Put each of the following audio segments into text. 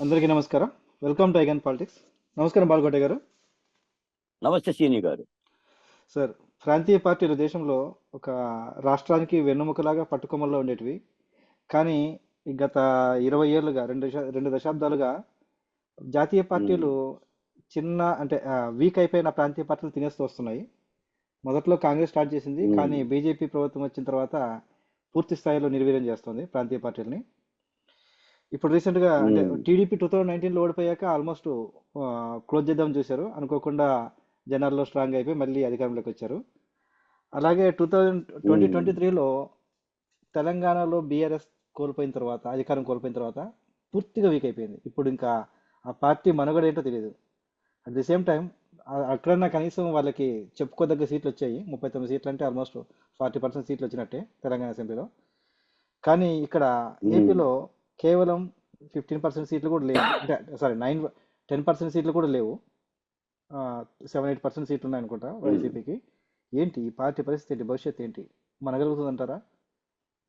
అందరికీ నమస్కారం. Welcome to eigen politics నమస్కారం బాలకోట గారు. నమస్తే సీని గారు. సార్ ప్రాంతీయ పార్టీలు దేశంలో ఒక రాష్ట్రానికి వెన్నుముకలాగా పట్టుకొమ్మల్లో ఉండేటివి. కానీ గత ఇరవై ఏళ్ళుగా రెండు దశ- రెండు దశాబ్దాలుగా జాతీయ పార్టీలు చిన్న అంటే వీక్ అయిపోయిన ప్రాంతీయ పార్టీలు తినేస్తూ వస్తున్నాయి. మొదట్లో కాంగ్రెస్ స్టార్ట్ చేసింది. కానీ బీజేపీ ప్రభుత్వం వచ్చిన తర్వాత పూర్తి స్థాయిలో నిర్వీర్యం చేస్తుంది ప్రాంతీయ పార్టీలని. ఇప్పుడు రీసెంట్గా అంటే. టీడీపీ టూ థౌజండ్ నైన్టీన్లో ఓడిపోయాక ఆల్మోస్ట్ క్లోజ్ చేద్దాం చూశారు అనుకోకుండా జనాల్లో స్ట్రాంగ్ అయిపోయి మళ్ళీ అధికారంలోకి వచ్చారు అలాగే టూ థౌజండ్ ట్వంటీ. ట్వంటీ త్రీలో తెలంగాణలో బీఆర్ఎస్ కోల్పోయిన తర్వాత అధికారం కోల్పోయిన తర్వాత పూర్తిగా వీక్ అయిపోయింది ఇప్పుడు ఇంకా ఆ పార్టీ మనుగడ ఏంటో తెలియదు అట్ ది సేమ్ టైం అక్కడన్నా కనీసం వాళ్ళకి చెప్పుకోదగ్గ సీట్లు వచ్చాయి ముప్పై తొమ్మిది సీట్లు అంటే ఆల్మోస్ట్ ఫార్టీ పర్సెంట్ సీట్లు వచ్చినట్టే తెలంగాణ అసెంబ్లీలో కానీ ఇక్కడ. ఏపీలో కేవలం ఫిఫ్టీన్ పర్సెంట్ సీట్లు కూడా లేవు. అంటే సారీ నైన్ టెన్ పర్సెంట్ సీట్లు కూడా లేవు. సెవెన్ ఎయిట్ పర్సెంట్ సీట్లు ఉన్నాయి అనుకుంటా వైసీపీకి. ఏంటి? ఈ పార్టీ పరిస్థితి ఏంటి? భవిష్యత్తు ఏంటి? మనగలుగుతుంది అంటారా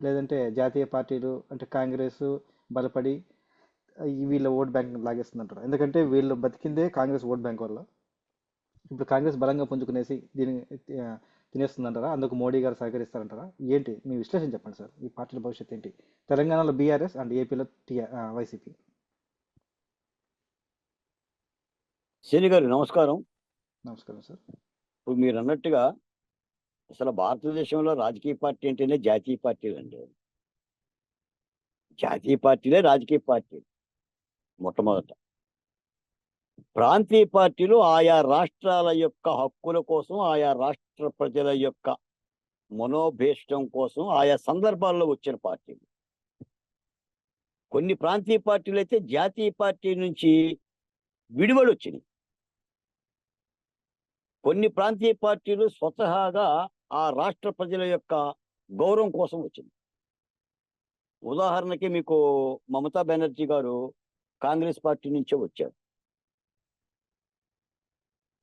లేదంటే జాతీయ పార్టీలు అంటే కాంగ్రెస్ బలపడి వీళ్ళ ఓట్ బ్యాంక్ లాగేస్తుంది అంటారా ఎందుకంటే వీళ్ళు బతికిందే కాంగ్రెస్ ఓట్ బ్యాంక్ వల్ల. ఇప్పుడు కాంగ్రెస్ బలంగా పుంజుకునేసి దీన్ని ఆ, తినేస్తుందంటారా? అందుకు మోడీ గారు సహకరిస్తారంటారా? ఏంటి? మీ విశ్లేషణ చెప్పండి సార్. ఈ పార్టీల భవిష్యత్తు ఏంటి? తెలంగాణలో బీఆర్ఎస్ అండ్ ఏపీలో టీఆర్ వైసీపీ. సీని గారు నమస్కారం. నమస్కారం సార్. ఇప్పుడు మీరు అన్నట్టుగా అసలు భారతదేశంలో రాజకీయ పార్టీ అంటేనే జాతీయ పార్టీలు అండి. జాతీయ పార్టీలే రాజకీయ పార్టీలు. మొట్టమొదట. ప్రాంతీయ పార్టీలు ఆయా రాష్ట్రాల యొక్క హక్కుల కోసం ఆయా రాష్ట్ర ప్రజల యొక్క మనోభీష్టం కోసం ఆయా సందర్భాల్లో వచ్చిన పార్టీలు. కొన్ని ప్రాంతీయ పార్టీలు అయితే జాతీయ పార్టీ నుంచి విడివడి వచ్చినాయి. కొన్ని ప్రాంతీయ పార్టీలు స్వతహాగా ఆ రాష్ట్ర ప్రజల యొక్క గౌరవం కోసం వచ్చింది ఉదాహరణకి మీకు మమతా బెనర్జీ గారు కాంగ్రెస్ పార్టీ నుంచే వచ్చారు.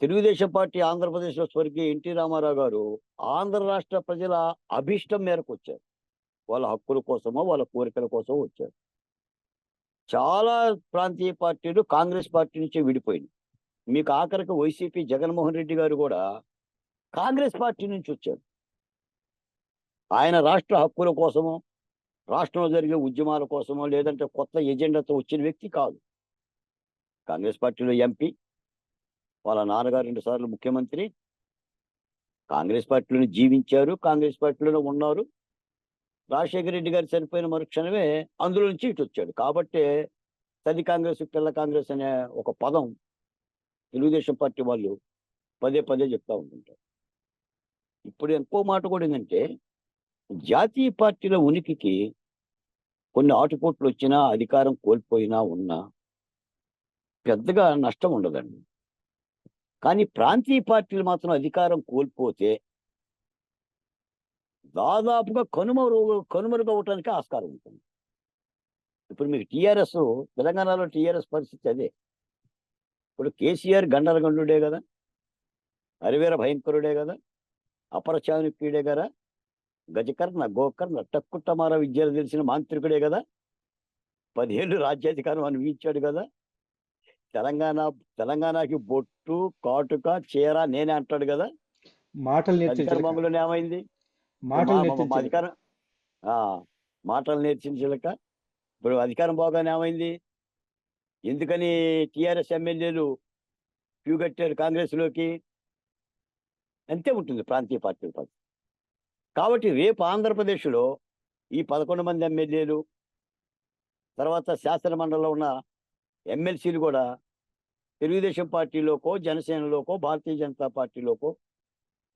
తెలుగుదేశం పార్టీ ఆంధ్రప్రదేశ్లో స్వర్గీయ ఎన్టీ రామారావు గారు ఆంధ్ర రాష్ట్ర ప్రజల అభిష్టం మేరకు వచ్చారు. వాళ్ళ హక్కుల కోసమో వాళ్ళ కోరికల కోసమో వచ్చారు. చాలా ప్రాంతీయ పార్టీలు కాంగ్రెస్ పార్టీ నుంచే విడిపోయింది మీకు ఆఖరికి వైసీపీ జగన్మోహన్ రెడ్డి గారు కూడా కాంగ్రెస్ పార్టీ నుంచి వచ్చారు. ఆయన రాష్ట్ర హక్కుల కోసమో రాష్ట్రంలో జరిగే ఉద్యమాల కోసమో లేదంటే కొత్త ఎజెండాతో వచ్చిన వ్యక్తి కాదు. కాంగ్రెస్ పార్టీలో ఎంపీ వాళ్ళ నాన్నగారు రెండు సార్లు ముఖ్యమంత్రి. కాంగ్రెస్ పార్టీలోనే జీవించారు కాంగ్రెస్ పార్టీలోనే ఉన్నారు. రాజశేఖర రెడ్డి గారు చనిపోయిన మరుక్షణమే అందులో నుంచి ఇటు వచ్చాడు. కాబట్టి తల్లి కాంగ్రెస్ పిల్ల కాంగ్రెస్ అనే ఒక పదం తెలుగుదేశం పార్టీ వాళ్ళు పదే పదే చెప్తా ఉంటుంటారు. ఇప్పుడు ఇంకో మాట కూడా ఏంటంటే జాతీయ పార్టీల ఉనికికి కొన్ని ఆటుపోట్లు వచ్చినా అధికారం కోల్పోయినా ఉన్నా పెద్దగా నష్టం ఉండదండి. కానీ ప్రాంతీయ పార్టీలు మాత్రం అధికారం కోల్పోతే దాదాపుగా కనుమరు కనుమరుగవటానికి ఆస్కారం ఉంటుంది. ఇప్పుడు మీకు టీఆర్ఎస్ తెలంగాణలో టీఆర్ఎస్ పరిస్థితి అదే. ఇప్పుడు కేసీఆర్ గండరగండుడే కదా హరివీర భయంకరుడే కదా అపరచానుకీడే కదా గజకర్ణ గోకర్ణ టక్కుట్టమార విద్యలు తెలిసిన మాంత్రికుడే కదా పదిహేళ్ళు రాజ్యాధికారం అనుభవించాడు కదా తెలంగాణ తెలంగాణకి బొట్టు కాటుక చీర నేనే అంటాడు కదా. మాటలు అధికార నేర్చించాలి బొమ్మలోనే ఏమైంది? మాటలు అధికారం ఆ, మాటలు నేర్చించలేక ఇప్పుడు అధికారం బాగానే ఏమైంది? ఎందుకని టిఆర్ఎస్ ఎమ్మెల్యేలు క్యూ కట్టారు కాంగ్రెస్లోకి అంతే ఉంటుంది ప్రాంతీయ పార్టీల పరిస్థితి. కాబట్టి రేపు ఆంధ్రప్రదేశ్లో ఈ పదకొండు మంది ఎమ్మెల్యేలు తర్వాత శాసన మండలిలో ఉన్న ఎమ్మెల్సీలు కూడా తెలుగుదేశం పార్టీలోకో జనసేనలోకో భారతీయ జనతా పార్టీలోకో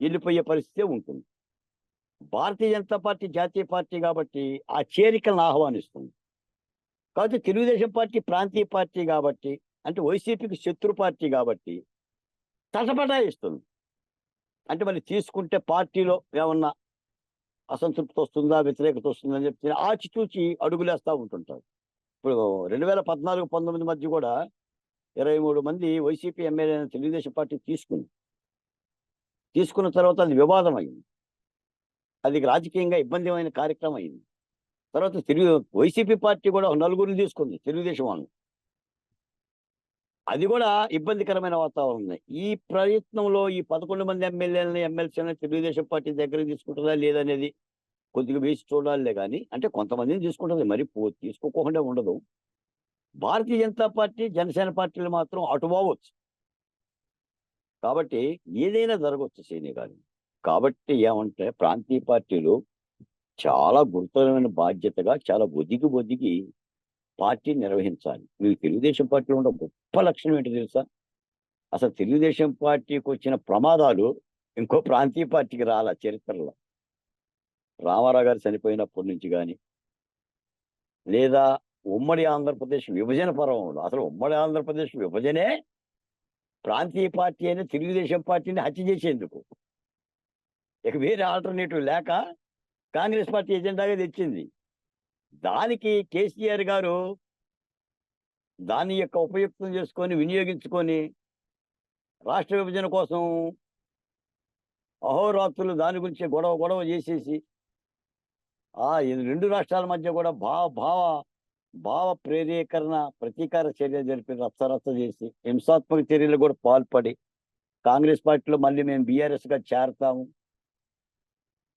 వెళ్ళిపోయే పరిస్థితే ఉంటుంది. భారతీయ జనతా పార్టీ జాతీయ పార్టీ కాబట్టి ఆ చేరికలను ఆహ్వానిస్తుంది. కాబట్టి తెలుగుదేశం పార్టీ ప్రాంతీయ పార్టీ కాబట్టి అంటే వైసీపీకి శత్రు పార్టీ కాబట్టి తటపటాయిస్తుంది. అంటే మరి తీసుకుంటే పార్టీలో ఏమన్నా అసంతృప్తి వస్తుందా వ్యతిరేకత వస్తుందని చెప్తే చెప్పి ఆచితూచి అడుగులేస్తూ ఉంటుంటారు. ఇప్పుడు రెండు వేల పద్నాలుగు పంతొమ్మిది మధ్య కూడా ఇరవై మూడు మంది వైసీపీ ఎమ్మెల్యే తెలుగుదేశం పార్టీ తీసుకుంది. తీసుకున్న తర్వాత అది వివాదం అయింది. అది రాజకీయంగా ఇబ్బందిమైన కార్యక్రమం అయింది. తర్వాత తెలుగు వైసీపీ పార్టీ కూడా నలుగురిని తీసుకుంది తెలుగుదేశం వాళ్ళు. అది కూడా ఇబ్బందికరమైన వాతావరణం ఉంది. ఈ ప్రయత్నంలో ఈ పదకొండు మంది ఎమ్మెల్యేలని ఎమ్మెల్సీలను తెలుగుదేశం పార్టీ దగ్గర తీసుకుంటుందా లేదనేది కొద్దిగా వేసి చూడాలే కానీ అంటే కొంతమందిని తీసుకుంటుంది. మరి పో- తీసుకోకుండా ఉండదు. భారతీయ జనతా పార్టీ జనసేన పార్టీలు మాత్రం అటు పోవచ్చు. కాబట్టి ఏదైనా జరగవచ్చు సీనియర్ గారు. కాబట్టి ఏమంటే ప్రాంతీయ పార్టీలు చాలా గురుతరమైన బాధ్యతగా చాలా ఒదిగి ఒదిగి పార్టీ నిర్వహించాలి. మీకు తెలుగుదేశం పార్టీలో ఉన్న గొప్ప లక్షణం ఏంటో తెలుసా? అసలు తెలుగుదేశం పార్టీకి వచ్చిన ప్రమాదాలు ఇంకో ప్రాంతీయ పార్టీకి రాల చరిత్రలో. రామారావు గారు చనిపోయినప్పటి నుంచి కానీ లేదా ఉమ్మడి ఆంధ్రప్రదేశ్ విభజన పర్వంలో అసలు ఉమ్మడి ఆంధ్రప్రదేశ్ విభజనే ప్రాంతీయ పార్టీ అయిన తెలుగుదేశం పార్టీని హత్య చేసేందుకు. ఇక వేరే ఆల్టర్నేటివ్ లేక కాంగ్రెస్ పార్టీ ఎజెండాగా తెచ్చింది. దానికి కేసీఆర్ గారు దాని యొక్క ఉపయుక్తం చేసుకొని వినియోగించుకొని రాష్ట్ర విభజన కోసం అహోరాత్రులు దాని గురించి గొడవ గొడవ చేసేసి ఆ ఈ రెండు రాష్ట్రాల మధ్య కూడా భావ భావ భావ ప్రేరీకరణ ప్రతీకార చర్య జరిపి రచ్చరచ్చ చేసి హింసాత్మక చర్యలు కూడా పాల్పడి కాంగ్రెస్ పార్టీలో మళ్ళీ మేము బీఆర్ఎస్గా చేరతాము.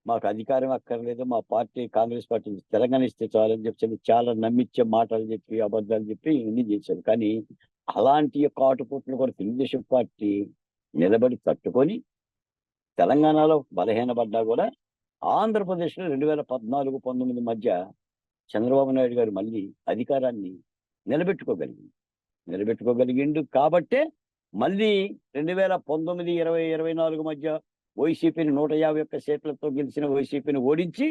మాకు అధికారం అక్కర్లేదు మా పార్టీ కాంగ్రెస్ పార్టీ తెలంగాణ ఇస్తే చాలని చెప్పి చాలా నమ్మించే మాటలు చెప్పి అబద్ధాలు చెప్పి ఇవన్నీ చేశారు. కానీ అలాంటి యొక్క ఆటుపోట్లు కూడా తెలుగుదేశం పార్టీ నిలబడి తట్టుకొని తెలంగాణలో బలహీనపడ్డా కూడా ఆంధ్రప్రదేశ్లో రెండు వేల పద్నాలుగు పంతొమ్మిది మధ్య చంద్రబాబు నాయుడు గారు మళ్ళీ అధికారాన్ని నిలబెట్టుకోగలిగింది నిలబెట్టుకోగలిగిండు కాబట్టే మళ్ళీ రెండు వేల పంతొమ్మిది ఇరవై ఇరవై నాలుగు మధ్య వైసీపీని నూట యాభై ఒక్క సీట్లతో గెలిచిన వైసీపీని ఓడించి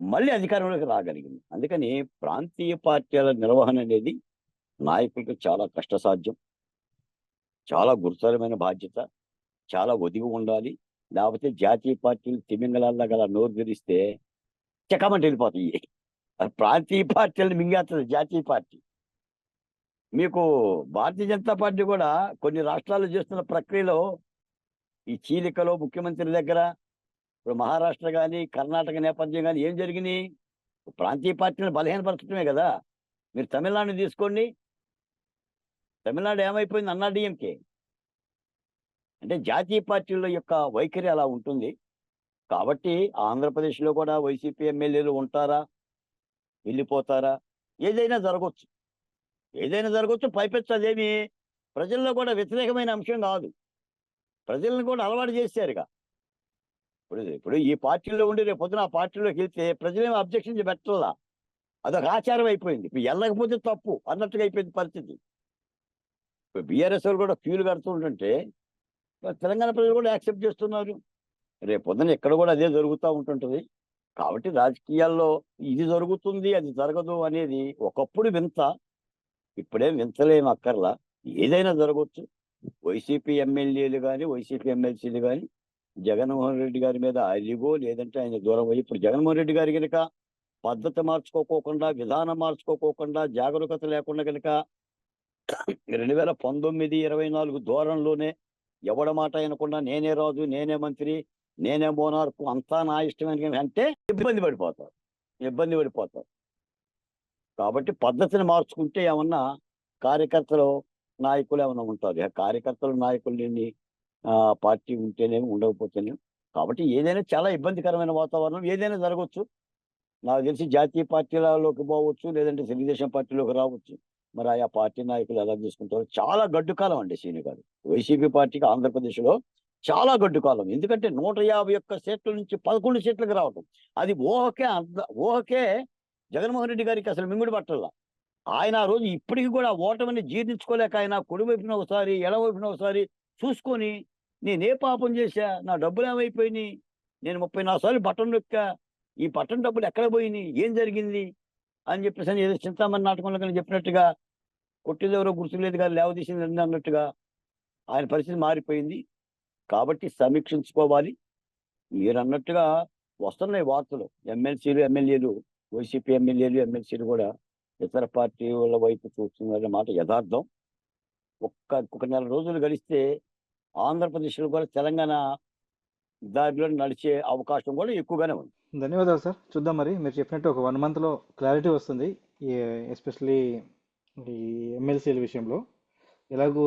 మళ్ళీ అధికారంలోకి రాగలిగింది అందుకని ప్రాంతీయ పార్టీల నిర్వహణ అనేది నాయకులకు చాలా కష్టసాధ్యం. చాలా గురుతరమైన బాధ్యత. చాలా ఒదిగి ఉండాలి. లేకపోతే జాతీయ పార్టీలు తిమింగళాల్లో గల నోరు తెరిస్తే చెక్కమంటే వెళ్ళిపోతాయి. ప్రాంతీయ పార్టీలను మింగేస్తుంది జాతీయ పార్టీ. మీకు భారతీయ జనతా పార్టీ కూడా కొన్ని రాష్ట్రాల్లో చేస్తున్న ప్రక్రియలో ఈ చీలికలో ముఖ్యమంత్రి దగ్గర ఇప్పుడు మహారాష్ట్ర కానీ కర్ణాటక నేపథ్యం కానీ ఏం జరిగినాయి? ప్రాంతీయ పార్టీని బలహీనపరచడమే కదా. మీరు తమిళనాడు తీసుకోండి. తమిళనాడు ఏమైపోయింది అన్నా డిఎంకే. అంటే జాతీయ పార్టీల యొక్క వైఖరి అలా ఉంటుంది. కాబట్టి ఆంధ్రప్రదేశ్లో కూడా వైసీపీ ఎమ్మెల్యేలు ఉంటారా? వెళ్ళిపోతారా? ఏదైనా జరగవచ్చు ఏదైనా జరగవచ్చు పైపెచ్చు. అదేమి ప్రజల్లో కూడా వ్యతిరేకమైన అంశం కాదు. ప్రజలను కూడా అలవాటు చేశారుగా. ఇప్పుడు ఇప్పుడు ఈ పార్టీలో ఉండి రేపు పొద్దున ఆ పార్టీలోకి వెళ్తే ప్రజలేమో అబ్జెక్షన్ పెట్టాలా? అదొక ఆచారం అయిపోయింది. ఇప్పుడు వెళ్ళకపోతే తప్పు అన్నట్టుగా అయిపోయింది పరిస్థితి. ఇప్పుడు బీఆర్ఎస్ వాళ్ళు కూడా క్యూలు కడుతుంటుంటే తెలంగాణ ప్రజలు కూడా యాక్సెప్ట్ చేస్తున్నారు. రేపు పొద్దున ఎక్కడ కూడా అదే జరుగుతూ ఉంటుంటుంది. కాబట్టి రాజకీయాల్లో ఇది జరుగుతుంది అది జరగదు అనేది ఒకప్పుడు వింత. ఇప్పుడేం వింతలేం అక్కర్లా. ఏదైనా జరగవచ్చు వైసీపీ ఎమ్మెల్యేలు కానీ వైసీపీ ఎమ్మెల్సీలు కానీ జగన్మోహన్ రెడ్డి గారి మీద అలిగో లేదంటే ఆయన దూరం అయ్యి ఇప్పుడు జగన్మోహన్ రెడ్డి గారి కనుక పద్ధతి మార్చుకోకోకుండా విధానం మార్చుకోకోకుండా జాగరూకత లేకుండా కనుక రెండు వేల పంతొమ్మిది ఇరవై నాలుగు దూరంలోనే ఎవడ మాట అయినకుండా నేనే రాజు నేనే మంత్రి నేనే మోనార్కు అంతా నా ఇష్టమైన అంటే ఇబ్బంది పడిపోతారు. ఇబ్బంది పడిపోతారు. కాబట్టి పద్ధతిని మార్చుకుంటే ఏమన్నా కార్యకర్తలు నాయకులు ఏమైనా ఉంటారు. కార్యకర్తలు నాయకులు లేని ఆ, పార్టీ ఉంటేనే ఉండకపోతేనే కాబట్టి ఏదైనా చాలా ఇబ్బందికరమైన వాతావరణం ఏదైనా జరగవచ్చు నాకు తెలిసి జాతీయ పార్టీలలోకి పోవచ్చు లేదంటే తెలుగుదేశం పార్టీలోకి రావచ్చు. మరి ఆయా పార్టీ నాయకులు ఎలా తీసుకుంటారు చాలా గడ్డు కాలం అండి సీని గారు. వైసీపీ పార్టీకి ఆంధ్రప్రదేశ్లో చాలా గడ్డు కాలం ఎందుకంటే నూట యాభై ఒక్క సీట్ల నుంచి పదకొండు సీట్లకు రావటం. అది ఊహకే అంత ఊహకే జగన్మోహన్ రెడ్డి గారికి అసలు మింగుడు పట్టల్లా ఆయన ఆ రోజు ఇప్పటికి కూడా ఓటమిని జీర్ణించుకోలేక ఆయన కుడివైపున ఒకసారి ఎడవైపున ఒకసారి చూసుకొని నేనే పాపం చేశా? నా డబ్బులు ఏమైపోయినాయి? నేను ముప్పై నాలుగు సార్లు బట్టం నొక్కా? ఈ బట్టం డబ్బులు ఎక్కడ పోయినాయి? ఏం జరిగింది? అని చెప్పేసి అని ఏదో చింతామణి నాటకంలో కానీ చెప్పినట్టుగా కొట్టేది ఎవరో గుర్తులేదు కానీ లేవదీసింది అన్నట్టుగా ఆయన పరిస్థితి మారిపోయింది. కాబట్టి సమీక్షించుకోవాలి. మీరు అన్నట్టుగా వస్తున్నాయి వార్తలు. ఎమ్మెల్సీలు ఎమ్మెల్యేలు వైసీపీ ఎమ్మెల్యేలు ఎమ్మెల్సీలు కూడా ఇతర పార్టీల వైపు చూస్తున్నారనే మాట యథార్థం. ఒక్క ఒక నెల రోజులు గడిస్తే ఆంధ్రప్రదేశ్లో కూడా తెలంగాణ దారిలో నడిచే అవకాశం కూడా ఎక్కువగానే ఉంది. ధన్యవాదాలు సార్. చూద్దాం మరి. మీరు చెప్పినట్టు ఒక వన్ మంత్లో క్లారిటీ వస్తుంది ఎస్పెషలీ ఈ ఎమ్మెల్సీల విషయంలో. ఎలాగూ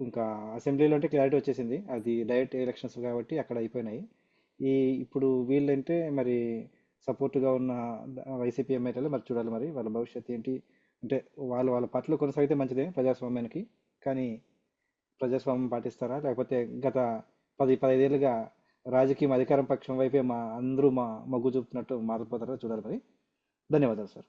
ఇంకా అసెంబ్లీలో అంటే క్లారిటీ వచ్చేసింది. అది డైరెక్ట్ ఎలక్షన్స్ కాబట్టి అక్కడ అయిపోయినాయి. ఈ ఇప్పుడు వీళ్ళంటే మరి సపోర్ట్గా ఉన్న వైసీపీ ఎమ్మెల్యేలు మరి చూడాలి మరి. వాళ్ళ భవిష్యత్తు ఏంటి? అంటే వాళ్ళు వాళ్ళ పార్టీలో కొనసాగితే మంచిదే ప్రజాస్వామ్యానికి. కానీ ప్రజాస్వామ్యం పాటిస్తారా? లేకపోతే గత పది పదిహేళ్ళుగా రాజకీయం అధికారం పక్షం వైపే మా అందరూ మా మొగ్గు చూపుతున్నట్టు మారిపోతారో చూడాలి మరి. ధన్యవాదాలు సార్.